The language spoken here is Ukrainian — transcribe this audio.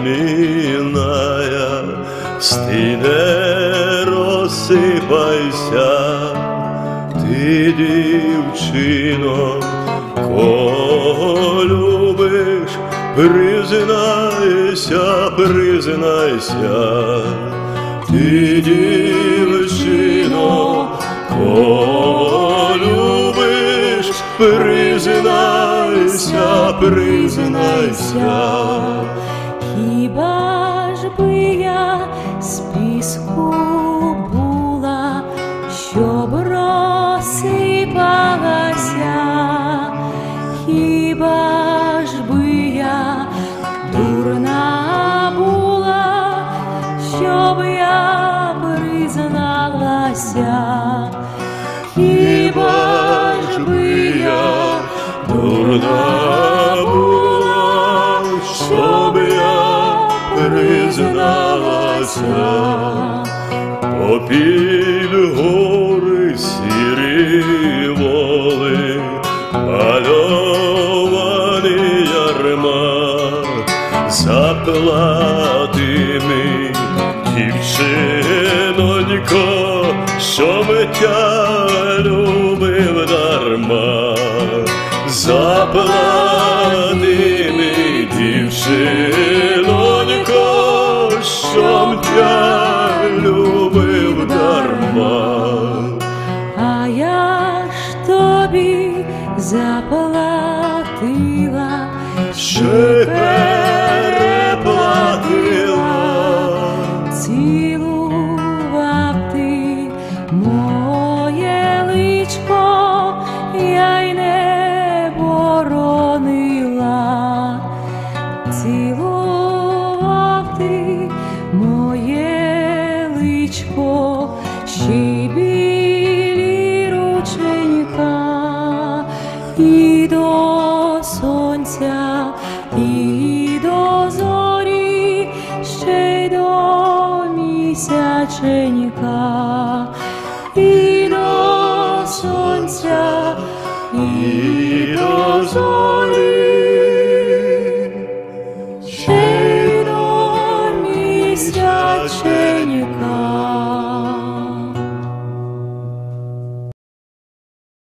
кремінная, стине розсипайся, ти дівчино, кого любиш, признайся, признайся, ти дівчино, кого любиш, признайся, признайся. Хіба ж би я з піску була, щоб розсипалася, хіба ж би я дурна була, щоб я призналася, хіба ж би я призналася, попід гори сірі воли, мальований ярма, заплати ми, дівчинонько, що тя любив дарма, заплати дарма. А я ж тобі заплатила, Ще переплатила, цілував ти моє личко, я й не боронила, цілував ти моє личко, She білі рученька і до сонця, і до зорі, ще до місяченька, і до сонця, і до зорі, ще до місяченька.